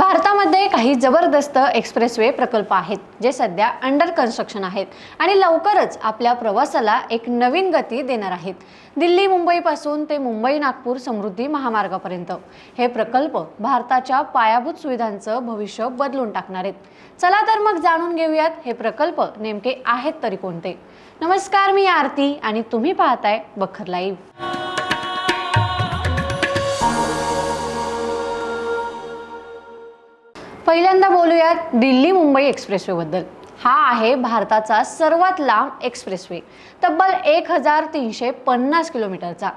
भारतामध्ये काही जबरदस्त एक्सप्रेसवे प्रकल्प आहेत जे सध्या अंडर कन्स्ट्रक्शन आहेत आणि लवकरच आपल्या प्रवासाला एक नवीन गती देणार आहेत. दिल्ली मुंबईपासून ते मुंबई नागपूर समृद्धी महामार्गापर्यंत. हे प्रकल्प भारताच्या पायाभूत सुविधांचं भविष्य बदलून टाकणार आहेत. चला तर मग जाणून घेऊयात हे प्रकल्प नेमके आहेत तरी कोणते. नमस्कार मी आरती आणि तुम्ही पाहताय बखर लाईव्ह. पहिल्यांदा बोलूयात दिल्ली मुंबई एक्सप्रेसवेबद्दल. हा आहे भारताचा सर्वात लांब एक्सप्रेसवे तब्बल एक हजार तीनशे पन्नास किलोमीटरचा.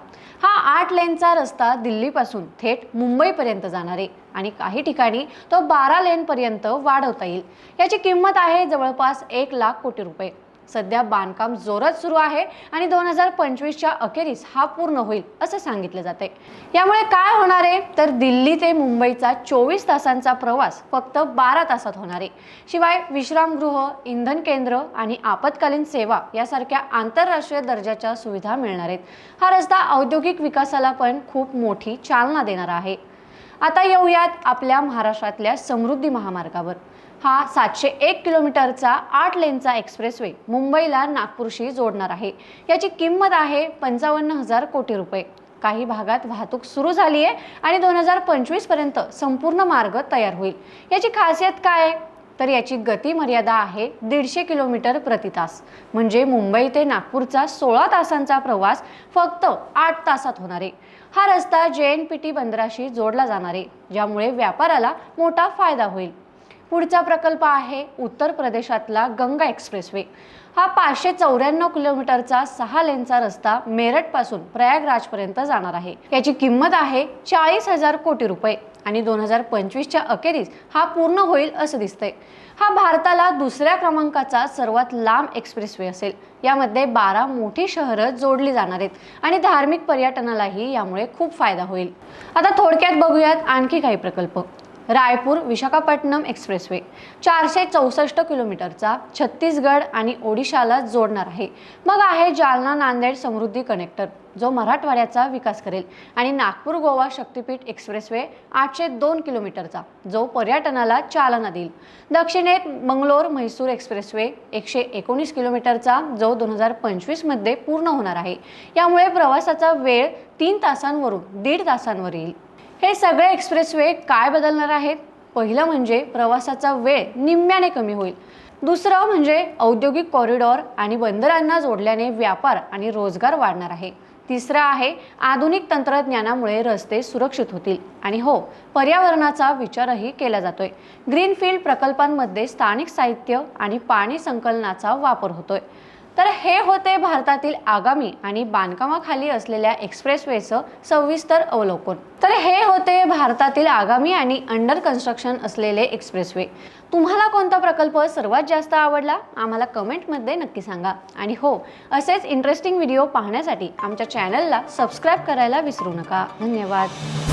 हा आठ लेनचा रस्ता दिल्लीपासून थेट मुंबईपर्यंत जाणार आहे आणि काही ठिकाणी तो बारा लेनपर्यंत वाढवता येईल. याची किंमत आहे जवळपास एक लाख कोटी रुपये. सध्या बांधकाम जोरात सुरू आहे आणि दोन हजार पंचवीसच्या अखेरीस हा पूर्ण होईल असं सांगितलं जाते यामुळे काय होणार आहे? तर दिल्ली ते मुंबईचा चोवीस तासांचा प्रवास फक्त बारा तासात होणार आहे. शिवाय विश्रामगृह इंधन केंद्र आणि आपत्कालीन सेवा यासारख्या आंतरराष्ट्रीय दर्जाच्या सुविधा मिळणार आहेत. हा रस्ता औद्योगिक विकासाला पण खूप मोठी चालना देणार आहे. आता येऊयात आपल्या महाराष्ट्रातल्या समृद्धी महामार्गावर. हा सातशे एक किलोमीटरचा आठ लेनचा एक्सप्रेसवे मुंबईला नागपूरशी जोडणार आहे. याची किंमत आहे पंचावन्न हजार कोटी रुपये. काही भागात वाहतूक सुरू झाली आहे आणि दोन हजार पंचवीसपर्यंत संपूर्ण मार्ग तयार होईल. याची खासियत काय? आहे तर याची गती मर्यादा आहे दीडशे किलोमीटर प्रति तास. म्हणजे मुंबई ते नागपूरचा सोळा तासांचा प्रवास फक्त आठ तासात होणार. आहे हा रस्ता जे एन पी टी बंदराशी जोडला जाणार आहे ज्यामुळे व्यापाराला मोठा फायदा होईल. पुढचा प्रकल्प आहे उत्तर प्रदेशातला गंगा एक्सप्रेसवे. हा पाचशे चौऱ्याण्णव किलोमीटरचा सहा लेनचा रस्ता मेरठपासून प्रयागराजपर्यंत जाणार आहे. याची किंमत आहे चाळीस हजार कोटी रुपये आणि दोन हजार पंचवीसच्या अखेरीस हा पूर्ण होईल असं दिसतंय. हा भारताला दुसऱ्या क्रमांकाचा सर्वात लांब एक्सप्रेसवे असेल. यामध्ये बारा मोठी शहरं जोडली जाणार आहेत आणि धार्मिक पर्यटनालाही यामुळे खूप फायदा होईल. आता थोडक्यात बघूयात आणखी काही प्रकल्प. रायपूर विशाखापट्टणम एक्सप्रेसवे. चारशे चौसष्ट किलोमीटरचा छत्तीसगड आणि ओडिशाला जोडणार आहे. मग आहे जालना नांदेड समृद्धी कनेक्टर जो मराठवाड्याचा विकास करेल. आणि नागपूर गोवा शक्तीपीठ एक्सप्रेसवे आठशे दोन किलोमीटरचा जो पर्यटनाला चालना देईल. दक्षिणेत मंगलोर म्हैसूर एक्सप्रेसवे एकशे एकोणीस किलोमीटरचा जो दोन हजार पंचवीसमध्ये पूर्ण होणार आहे. यामुळे प्रवासाचा वेळ तीन तासांवरून दीड तासांवर येईल. हे सगळे एक्सप्रेसवे काय बदलणार आहेत? पहिलं म्हणजे प्रवासाचा वेळ निम्म्याने कमी होईल. दुसरं म्हणजे औद्योगिक कॉरिडॉर आणि बंदरांना जोडल्याने व्यापार आणि रोजगार वाढणार आहे. तिसरं आहे आधुनिक तंत्रज्ञानामुळे रस्ते सुरक्षित होतील. आणि हो पर्यावरणाचा विचारही केला जातोय. ग्रीनफील्ड प्रकल्पांमध्ये स्थानिक साहित्य आणि पाणी संकलनाचा वापर होतोय. तर हे होते भारतातील आगामी आणि बांधकामाखाली असलेल्या एक्सप्रेसवेचं सविस्तर अवलोकन. तर हे होते भारतातील आगामी आणि अंडर कन्स्ट्रक्शन असलेले एक्सप्रेसवे. तुम्हाला कोणता प्रकल्प सर्वात जास्त आवडला? आम्हाला कमेंटमध्ये नक्की सांगा. आणि हो असेच इंटरेस्टिंग व्हिडिओ पाहण्यासाठी आमच्या चॅनलला सबस्क्राईब करायला विसरू नका. धन्यवाद.